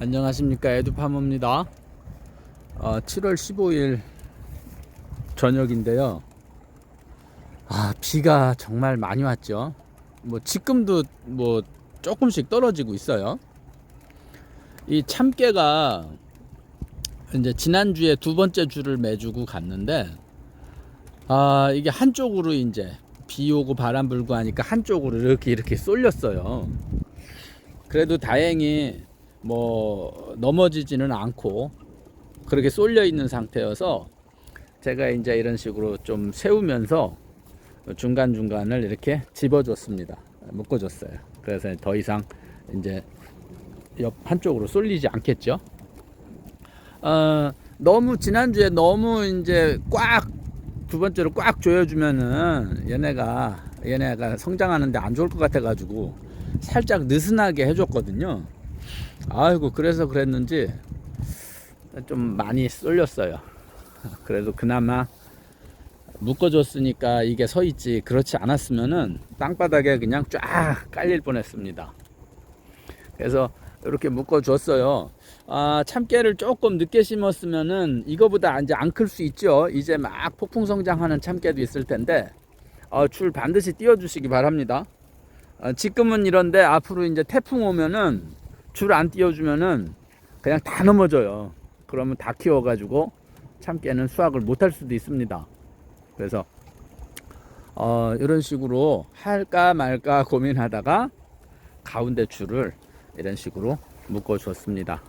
안녕하십니까 에듀파머입니다. 어, 7월 15일 저녁인데요. 아 비가 정말 많이 왔죠. 뭐 지금도 뭐 조금씩 떨어지고 있어요. 이 참깨가 이제 지난주에 두 번째 주를 매주고 갔는데 아 이게 한쪽으로 이제 비 오고 바람 불고 하니까 한쪽으로 이렇게 이렇게 쏠렸어요. 그래도 다행히 뭐 넘어지지는 않고 그렇게 쏠려 있는 상태여서 제가 이제 이런 식으로 좀 세우면서 중간 중간을 이렇게 집어줬습니다. 묶어줬어요. 그래서 더 이상 이제 옆 한쪽으로 쏠리지 않겠죠. 어, 너무 지난주에 너무 이제 꽉 두 번째로 꽉 조여주면은 얘네가 얘네가 성장하는데 안 좋을 것 같아가지고 살짝 느슨하게 해줬거든요. 아이고 그래서 그랬는지 좀 많이 쏠렸어요. 그래도 그나마 묶어줬으니까 이게 서 있지 그렇지 않았으면은 땅바닥에 그냥 쫙 깔릴 뻔했습니다. 그래서 이렇게 묶어줬어요. 아, 참깨를 조금 늦게 심었으면은 이거보다 이제 안 클 수 있죠. 이제 막 폭풍 성장하는 참깨도 있을 텐데 어, 줄 반드시 띄워주시기 바랍니다. 어, 지금은 이런데 앞으로 이제 태풍 오면은 줄 안 띄워주면은 그냥 다 넘어져요. 그러면 다 키워가지고 참깨는 수확을 못할 수도 있습니다. 그래서 어, 이런 식으로 할까 말까 고민하다가 가운데 줄을 이런 식으로 묶어줬습니다.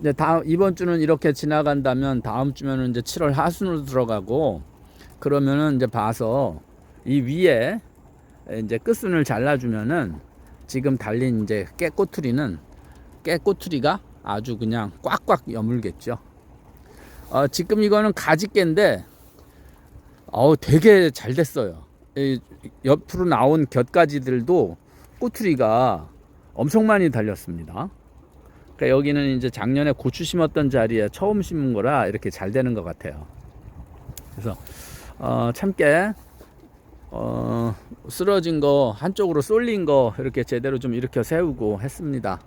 이제 다 이번 주는 이렇게 지나간다면 다음 주면은 이제 7월 하순으로 들어가고 그러면은 이제 봐서 이 위에 이제 끝순을 잘라주면은 지금 달린 이제 깨꼬투리는 깨꼬투리가 아주 그냥 꽉꽉 여물겠죠. 어, 지금 이거는 가지깨인데 어우 되게 잘 됐어요. 이 옆으로 나온 곁가지들도 꼬투리가 엄청 많이 달렸습니다. 그러니까 여기는 이제 작년에 고추 심었던 자리에 처음 심은 거라 이렇게 잘 되는 것 같아요. 그래서 어, 참깨 어, 쓰러진 거 한쪽으로 쏠린 거 이렇게 제대로 좀 일으켜 세우고 했습니다.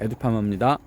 에듀파머입니다.